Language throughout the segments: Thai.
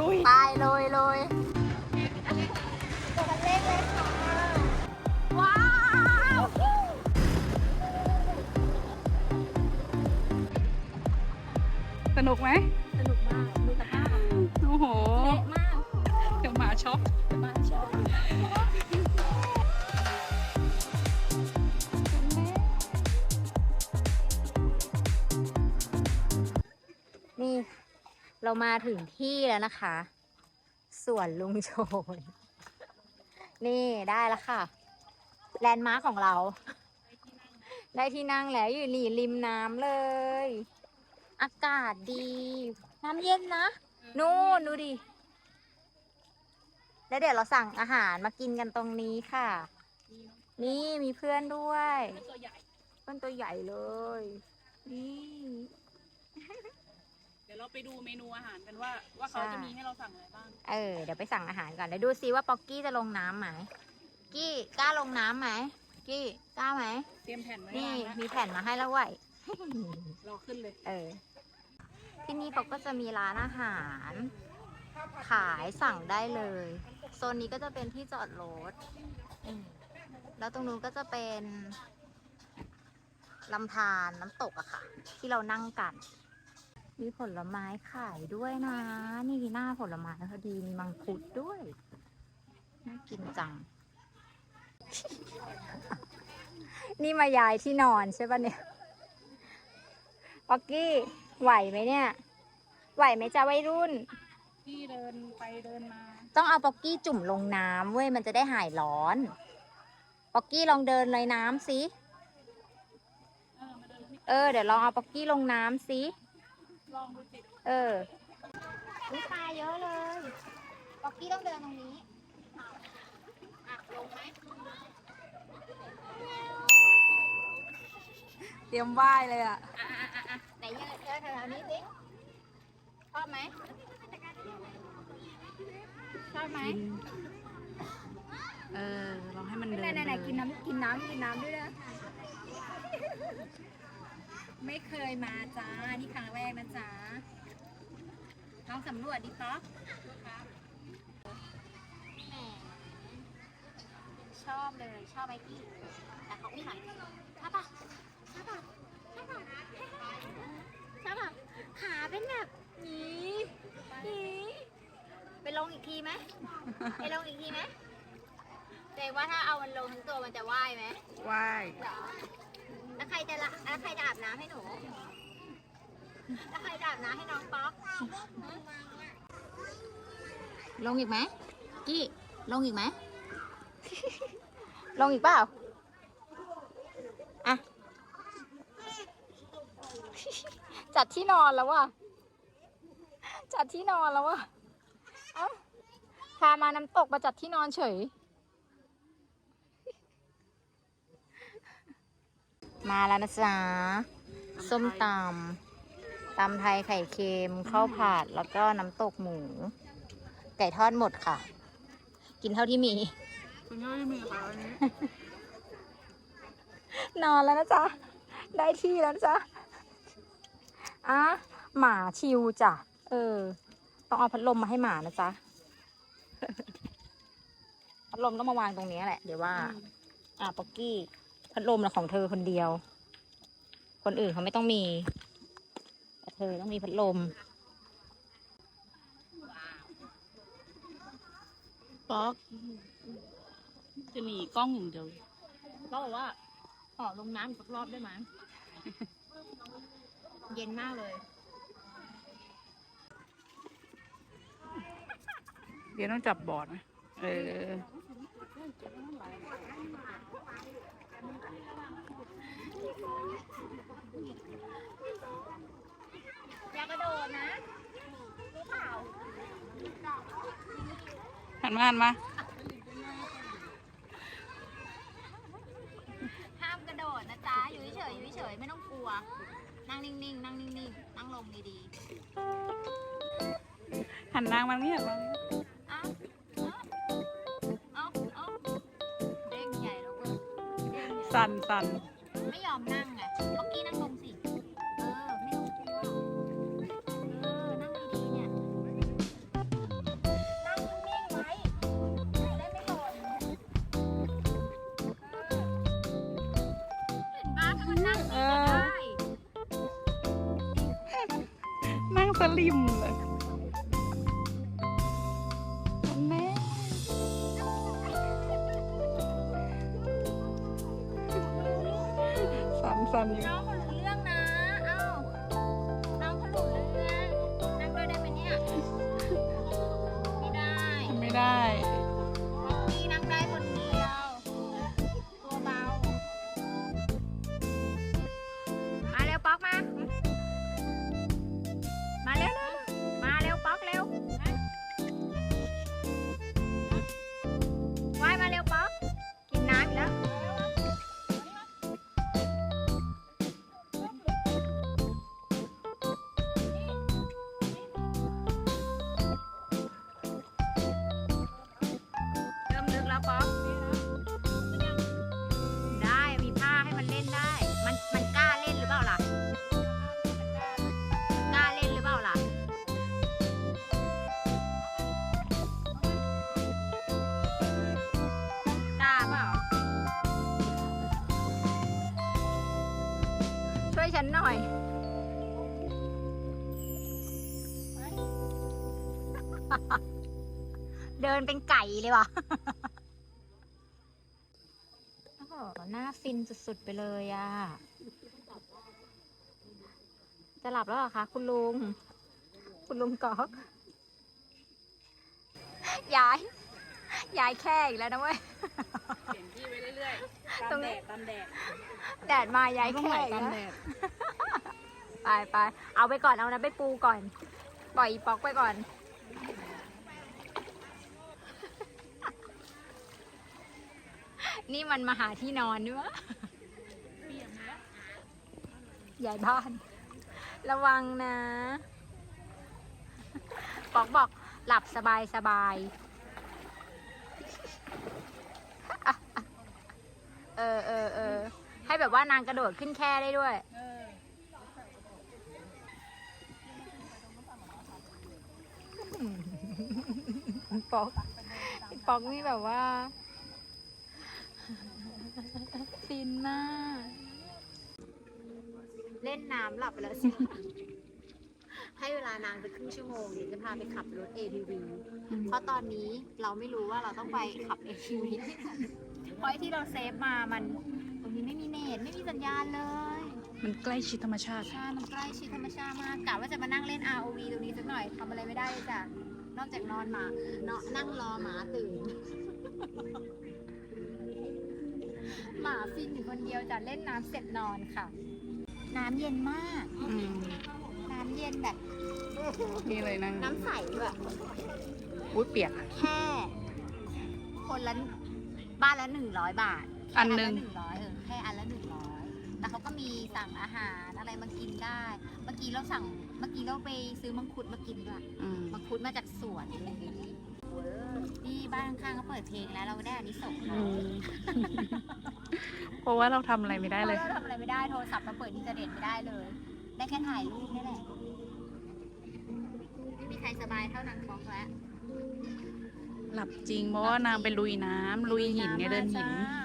ลุย ไปเลยเลยตัวมันเล็กเลยค่ะ ว้าวสนุกไหมสนุกมากดูสภาพโอ้โห เละมาก เดี๋ยวหมาช็อก เรามาถึงที่แล้วนะคะสวนลุงโชน นี่ได้แล้วค่ะ แลนด์มาร์คของเรา ได้ที่นั่งแล้วอยู่นี่ริมน้ำเลย อากาศดี น้ำเย็นนะนู่นดูดิ แล้วเดี๋ยวเราสั่งอาหารมากินกันตรงนี้ค่ะ นี่มีเพื่อนด้วยเพื่อนตัวใหญ่เลย นี่ เดี๋ยวเราไปดูเมนูอาหารกันว่าว่าเขาใช่จะมีให้เราสั่งอะไรบ้าง เออ เดี๋ยวไปสั่งอาหารก่อนเดี๋ยวดูซิว่าป๊อกกี้จะลงน้ำไหม กี้กล้าลงน้ำไหม กี้กล้าไหม เตรียมแผ่นไว้นี่วางแล้วมีแผ่นมาให้แล้วเว้ยรอขึ้นเลย เออ ที่นี่เขาก็จะมีร้านอาหาร ขายสั่งได้เลย โซนนี้ก็จะเป็นที่จอดรถอืมแล้วตรงนู้นก็จะเป็นลำธารน้ำตกอะค่ะ ที่เรานั่งกัน มีผลไม้ขายด้วยนะ นี่หน้าผลไม้พอดีมีมังคุดด้วย น่ากินจัง นี่มายายที่นอนใช่ปะเนี่ยป๊อกกี้ไหวไหมเนี่ย ไหวไหมจ๊ะวัยรุ่นที่เดินไปเดินมา ต้องเอาป๊อกกี้จุ่มลงน้ำเว้ยมันจะได้หายร้อน ป๊อกกี้ลองเดินเลยน้ำสิเออมาเดินนี่เออเดี๋ยวลองเอาป๊อกกี้ลงน้ำสิ ลองดูสิเอออุ๊ยปลาเยอะเลยป๊อกกี้ต้องเดินตรงนี้อะลงไหมเตรียมไหว้เลยอะ อะอะอะอะไหนยืนเดินแถวๆนี้สิชอบไหมชอบไหมเออลองให้มันเดินไหนไหนเดิกินน้ำกินน้ำกินน้ำด้วยนะ ไม่เคยมาจ้า นี่ครั้งแรกนะจ๊ะลองสำรวจดิป๊อกแหมชอบเลย ชอบไอ้กี้แต่เขาไม่หน่อยชอบปะชอบปะชอบปะชอบปะขาเป็นแบบนี้นี้ไปลงอีกทีไหมไปลงอีกทีไหมเจ๊ว่าถ้าเอามันลงทั้งตัวมันจะว่ายไหมไหว้เหรอแล้ว ใครจะละแล้วใครจะอาบน้ำให้หนู แล้วใครจะอาบน้ำให้น้องป๊อกลงอีกไหมกี้ลงอีกไหม ลงอีกเปล่า อะ จัดที่นอนแล้วว่ะ จัดที่นอนแล้วว่ะ เอ้าพามาน้ำตกมาจัดที่นอนเฉย มาแล้วนะจ๊ะ ส้มตำตำไทยไข่เค็มข้าวผัดแล้วก็น้ำตกหมู ไก่ทอดหมดค่ะ กินเท่าที่มี คุณย่อยมีค่ะอันนี้นอนแล้วนะจ๊ะ ได้ที่แล้วนะจ๊ะอะหมาชิวจ้ะ เออ ต้องเอาพัดลมมาให้หมานะจ๊ะ พัดลมต้องมาวางตรงนี้แหละ เดี๋ยวว่า อะป๊อกกี้ พัดลมนะของเธอคนเดียว คนอื่นเขาไม่ต้องมีแต่เธอต้องมีพัดลมป๊อกจะมีกล้องอย่างเดียวก็บอกว่าขอลงน้ำอีกสักรอบได้ไหมเย็นมากเลย เดี๋ยวต้องจับบอร์ดไหมเออ อย่ากระโดดนะ รู้เปล่า หันมาหันมาห้ามกระโดดนะจ๊ะอยู่เฉยๆอยู่เฉยๆไม่ต้องกลัว นั่งนิ่งๆนั่งนิ่งๆนั่งลงดีหันนางมานี่หันมานี่ๆเอ้าเอ้าเอ้าเด้งใหญ่แล้วเว้ยเด้งใหญ่สั่นสั่น ไม่ยอมนั่ง สันันหน่อย เดินเป็นไก่เลยว่ะโอ้โหหน้าฟินสุดๆไปเลยอะจะหลับแล้วเหรอคะ คุณลุง คุณลุงกอกยาย ยายแค่อีกแล้วนะเว้ย เปลี่ยนที่ไปเรื่อยๆตรงนี้ตามแดดแดดมายายต้องแค่ไหลอีกตามแล้วแดดไปไปเอาไปก่อนเอานะไปปูก่อน ปล่อยอีป๊อกไปก่อน นี่มันมาหาที่นอนด้วยวะยายบ้าน ระวังนะ ป๊อกบอกหลับสบายสบาย เออเออเออให้แบบว่านางกระโดดขึ้นแค่ได้ด้วย ป๊อกป๊อกนี่แบบว่า ฟินมาก เล่นน้ำหลับไปแล้วสิ ให้เวลานางสักครึ่งชั่วโมงเดี๋ยวจะพาไปขับรถ ATV เพราะตอนนี้เราไม่รู้ว่าเราต้องไปขับ ATV ที่ไหน เพราะไอ้ที่เราเซฟมามันตรงนี้ไม่มีเน็ตไม่มีสัญญาณเลยมันใกล้ชิดธรรมชาติ ใช่มันใกล้ชิดธรรมชาติมากกะว่าจะมานั่งเล่น ROV ตรงนี้สักหน่อยทำอะไรไม่ได้เลยจ้ะนอกจากนอนหมาเนาะนั่งรอหมาตื่น หมาฟินอยู่คนเดียวจะเล่นน้ำเสร็จนอนค่ะ น้ำเย็นมาก อืมน้ำเย็นแบบ นี่เลยนั่งน้ำใสด้วยอุ้ยเปียกแค่ คนละ บ้านละหนึ่งร้อยบาทอันหนึ่งหนึ่ง ร้อยเออแค่อันละหนึ่งร้อยแต่เขาก็มีสั่งอาหารอะไรมากินได้ เมื่อกี้เราสั่งเมื่อกี้เราไปซื้อมังคุดมากินด้วยอืมมังคุดมาจากสวนเลยนี่บ้านข้างๆเขาเปิดเพลงแล้วเราได้อันนี้ส่งส์อืเขามเพราะว่าเราทำอะไรไม่ได้เลย พราะเราทำอะไรไม่ได้โทรศัพท์เราเปิดอินเทอร์เน็ตไม่ได้เลย ได้แค่ถ่ายรูปนี่แหละไม่มีใครสบายเท่านางฟอกแล้ว หลับจริงเพราะว่านางไปลุยน้ำลุยหินเนี่ยเดินหิน จ้า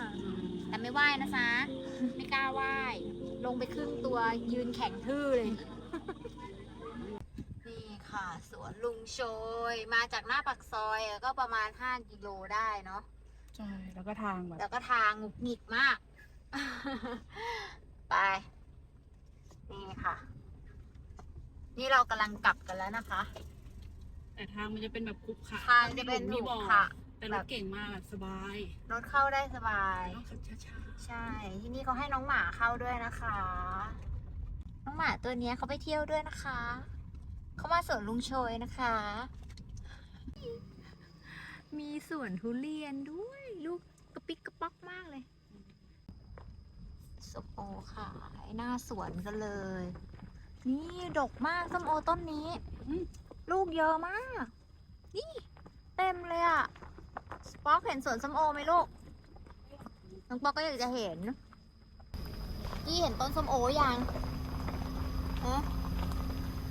แต่ไม่ว่ายนะซะไม่กล้าว่ายลงไปครึ่งตัวยืนแข็งทื่อเลย นี่ค่ะ สวนลุงโชย มาจากหน้าปากซอยอะก็ประมาณ 5 กิโลได้เนาะ ใช่ แล้วก็ทางแบบแล้วก็ทางหงุดหงิดมาก ไป นี่ค่ะ นี่เรากำลังกลับกันแล้วนะคะ แต่ทางมันจะเป็นแบบคุกขะทางจะเป็นหมีลุมบ่อค่ะ แต่รถเก่งมากอะสบายรถเข้าได้สบายต้องขับช้าใช่ที่นี่เขาให้น้องหมาเข้าด้วยนะคะ น้องหมาตัวเนี้ยเขาไปเที่ยวด้วยนะคะ เขามาสวนลุงโชยนะคะ มีสวนทุเรียนด้วยลูกกระปิกกระป๊อกมากเลยส้มโอขายหน้าสวนกันเลย นี่ดกมากส้มโอต้นนี้อืม ลูกเยอะมาก นี่ เต็มเลยอะป๊อกเห็นสวนส้มโอไหมลูก น้องป๊อกก็อยากจะเห็น กี้เห็นต้นส้มโอยังฮะ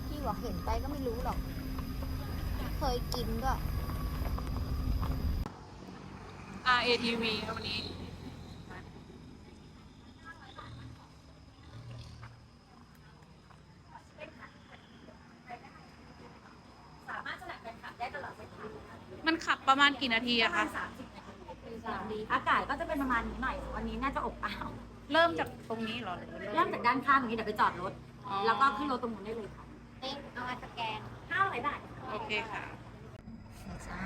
กี้บอกเห็นไปก็ไม่รู้หรอก เคยกินก็ๆ RATV วันนี้ ประ มาณกี่นาทีอะคะอากาศก็จะเป็นประมาณนี้หน่อย วันนี้น่าจะอบอ้าว เริ่มจากตรงนี้เหรอหรือเริ่มจากด้านข้างตรงนี้เดี๋ยวไปจอดรถ อ๋อแล้วก็ขึ้นรถตรงนู้นได้เลยค่ะนี่เอามาสแกน500บาทโอเคค่ะ จ้า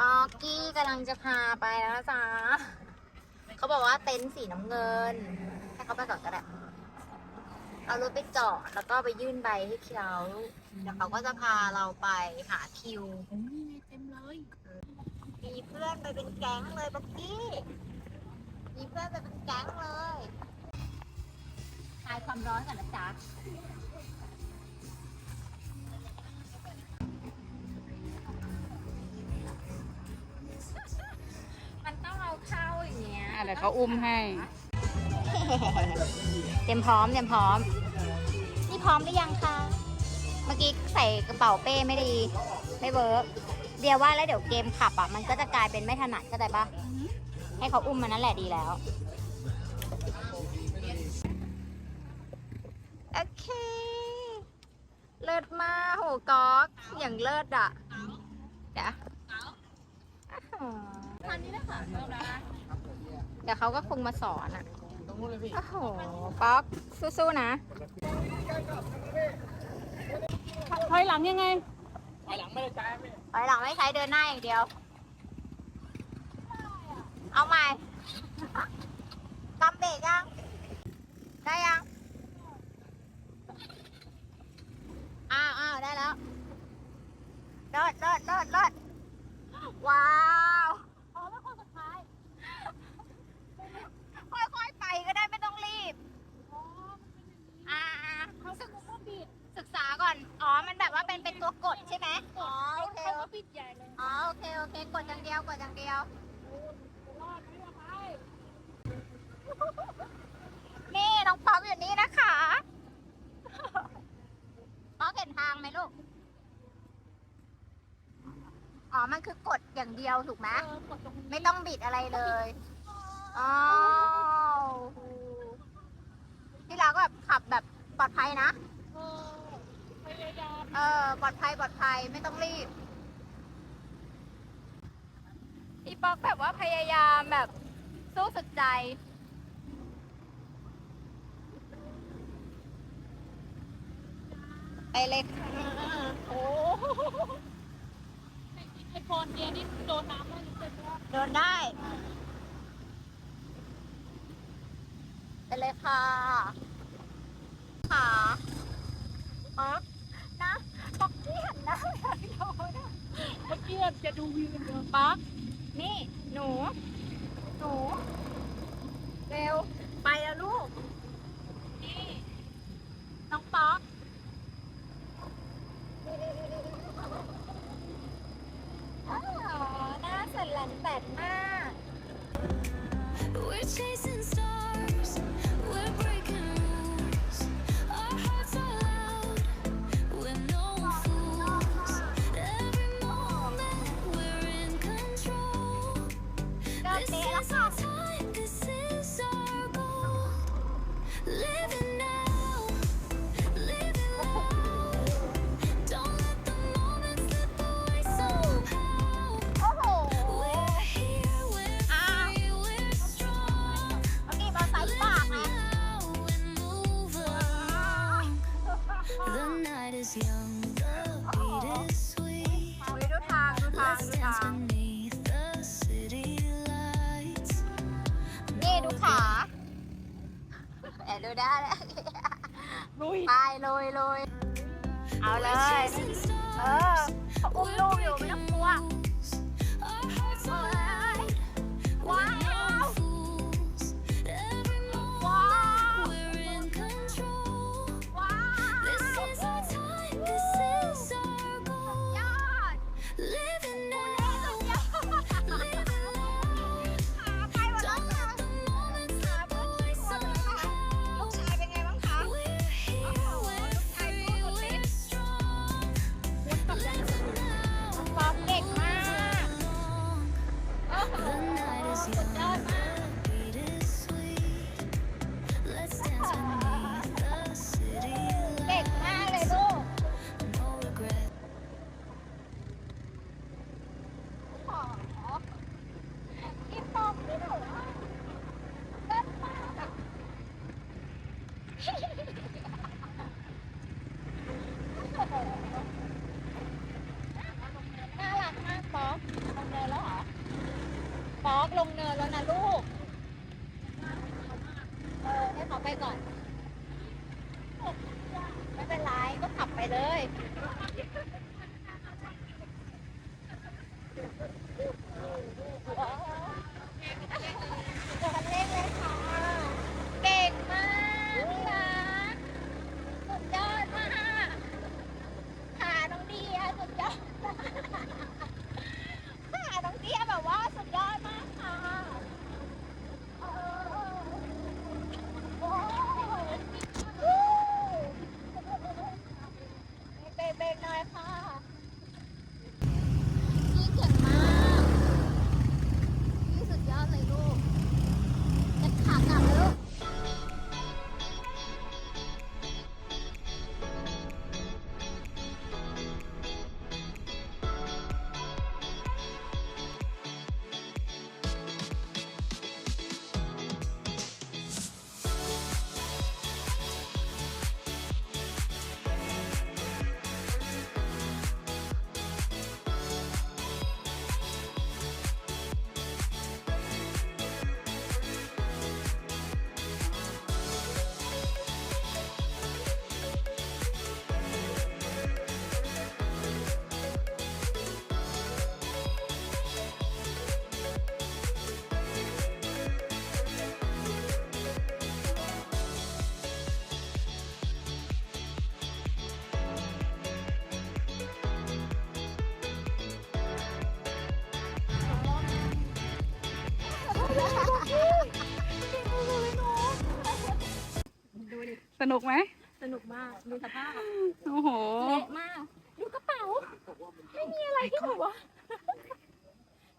ออกกี้กำลังจะพาไปแล้วนะจ้าเขาบอกว่าเต็นท์สีน้ำเงิน ให้เขาไปก่อนก็ได้ เอารถไปจอดแล้วก็ไปยื่นใบให้เขาเดี๋ยวเขาก็จะพาเราไปหาคิวเต็มเลยมีเพื่อนไปเป็นแก๊งเลยบักกี้มีเพื่อนไปเป็นแก๊งเลยคลายความร้อนก่อนนะจ๊ะมันต้องเอาเข้าอย่างเงี้ยอะเดี๋ยวเขาอุ้มให้ เตรียมพร้อมเตรียมพร้อม นี่พร้อมหรือยังคะ เมื่อกี้ใส่กระเป๋าเป้ไม่ดี ไม่เวิร์ก เดียวว่าแล้วเดี๋ยวเกมขับอะ มันก็จะกลายเป็นไม่ถนัดเข้าใจปะให้เขาอุ้มมันนั่นแหละดีแล้ว โอเค เลิศมากโหก๊อกอย่างเลิศอะเดี๋ยวอ่าทันนี้นะคะเริ่มแล้วนะเดี๋ยวเขาก็คงมาสอนอะโอ้โหป๊อกสู้ๆนะถอยหลังยังไง ถอยหลังไม่ใช้เดินหน้าอย่างเดียว เอาใหม่ กำเบรกยัง ได้ยัง อ้าวอ้าวได้แล้วเลิศเลิศเลิศเลิศว้าวอ๋อไม่คนสุดท้าย ค่อยๆไปก็ได้ไม่ต้องรีบ อ่าๆศึกศึกษาก่อน อ๋อ มันแบบว่าเป็นเป็นตัวกดใช่ไหมอ๋อโอเค เขาก็ปิดใหญ่เลย อ๋อโอเค โอเค กดอย่างเดียว กดอย่างเดียว นี่ น้องป๊อปอยู่นี่นะคะ ป๊อปเห็นทางไหมลูก อ๋อ มันคื อกดอย่างเดียวถูกไหมเออกดตรงนี้ไม่ต้องบิดอะไรเลยอ๋อที่เราก็แบบขับแบบปลอดภัยนะเออพยายามเออปลอดภัยปลอดภัยไม่ต้องรีบ อีป๊อกแบบว่าพยายามแบบสู้สุดใจไปเลยค่ะ โอ้ไอโฟนเดียนี่โดนน้ำมันเต็มแล้ว เดินได้ ไปเลยค่ะขาอ๋อนะป๊อกกี้หันหน้าไปทางโน้นอะือกจะดูวิวอย่างเดียวป๊อกนี่หนูหนูเร็วไปแล้วลูก นี่น้องป๊อก สนุกไหม สนุกมาก ดูสภาพโอ้โห เละมากดูกระเป๋า ไม่มีอะไรที่แบบว่า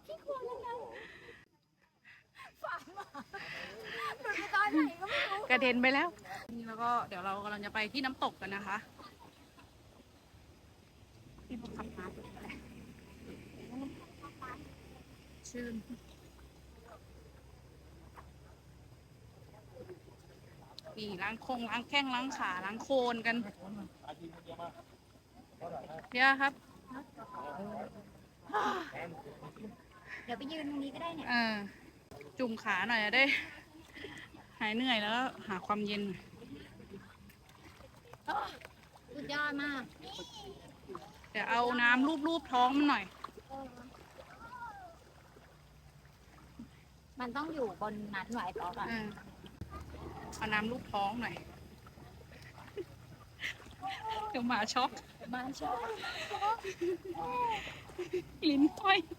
ที่ควรเลยนะฝันมาหลุดไปตอนไหนก็ไม่รู้กระเด็นไปแล้ว นี่แล้วก็เดี๋ยวเรากำลังจะไปที่น้ำตกกันนะคะที่พวกขับมาชื่น นี่ล้างคงล้างแข้งล้างขาล้างโคลนกัน เดี๋ยวครับ เดี๋ยวไปยืนตรงนี้ก็ได้เนี่ยเออจุ่มขาหน่อยจะได้ หายเหนื่อยแล้วก็หาความเย็นหน่อยสุดยอดมาก เดี๋ยวเอาน้ำรูปๆท้องมันหน่อย มันต้องอยู่บนนั้นไหวต่อก่อนเออ เอาน้ำรูปท้องหน่อย เดี๋ยวหมาช็อกมาชอบลิ้นห้อยเ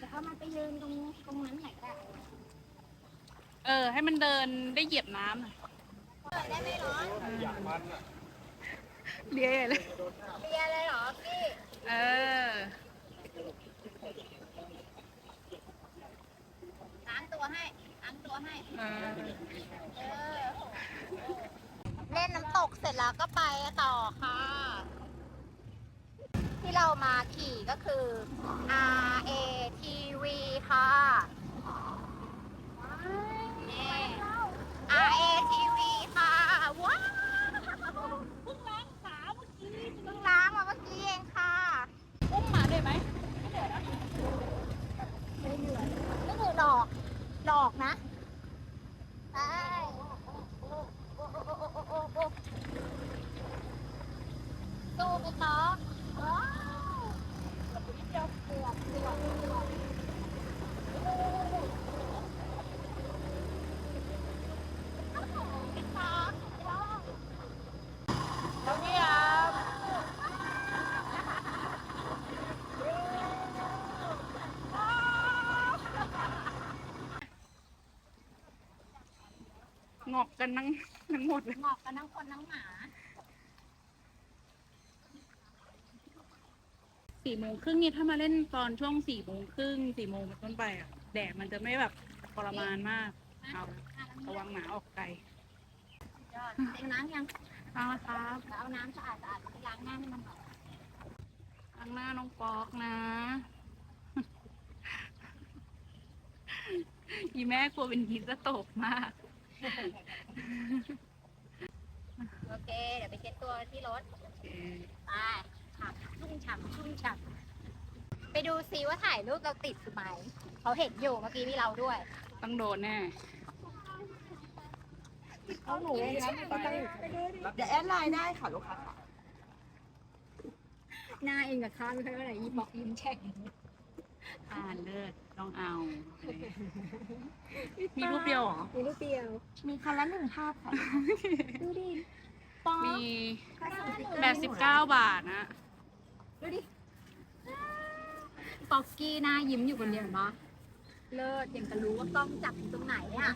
ดี๋ยวเอามันไปยืนตรงตรงนั้นไหนอยก็ได้เออ ให้มันเดินได้เหยียบน้ำหน่อยได้ไหมร้อนเลี้ยใหญ่เลยเบียร์เลยเหรอพี่ เออ ล้าง ตัวให้ล้างตัวให้ เออ เล่นน้ำตกเสร็จแล้วก็ไปต่อค่ะ ที่เรามาขี่ก็คือ R A T V ค่ะนี่ R A T V ค่ะ ว้าวเพิ่งล้างขาเมื่อกี้เพิ่งล้างมาเมื่อกี้เองค่ะ อุ้มหมาได้ไหม ไม่เหนื่อยไม่เหนื่อยหรอกหลอกนะไปสู้ไปต่อว้าวเกือบเกือบเกือบเกือบไปต่อว้าว ตรงนี้ครับ งอกกันทั้งทั้งหมดเลยหมอกกันทั้งคนทั้งหมา สี่โมงครึ่งนี่ถ้ามาเล่นตอนช่วงสี่โมงครึ่งสี่โมงเป็นต้นไปอะแดดมันจะไม่แบบทรมานมากเอาระวังหมาออกไกลยอดเต็มน้ำยังเอาละครับแล้วเอาน้ำสะอาดสะอาดไปล้างหน้าให้มันหน่อยล้างหน้าน้องปอกนะ อีแม่กลัวเป็นฮีทสโตกมาก โอเค เดี๋ยวไปเช็ดตัวที่รถโอเคไปฉ่ำชุ่มฉ่ำชุ่มฉ่ำไปดูซิว่าถ่ายรูปเราติดไหมเขาเห็นอยู่เมื่อกี้มีเราด้วยต้องโดนแน่เอาหนูเลยนะก็ต้องเดี๋ยวแอดไลน์ได้ค่ะลูกค้าค่ะหน้าเองกับข้าไม่ค่อยว่าไหนยิ้มบอกยิ้มแฉ่งอ่าเลิศ ต้องเอา มีรูปเดียวเหรอ มีรูปเดียว มีคันละหนึ่งภาพค่ะ ดูดิป๊อปมีแบบสิบเก้าบาทนะ ดูดิป๊อกกี้หน้ายิ้มอยู่คนเดียวเห็นปะเลิศยังจะรู้ว่ากล้องจับอยู่ตรงไหนอะ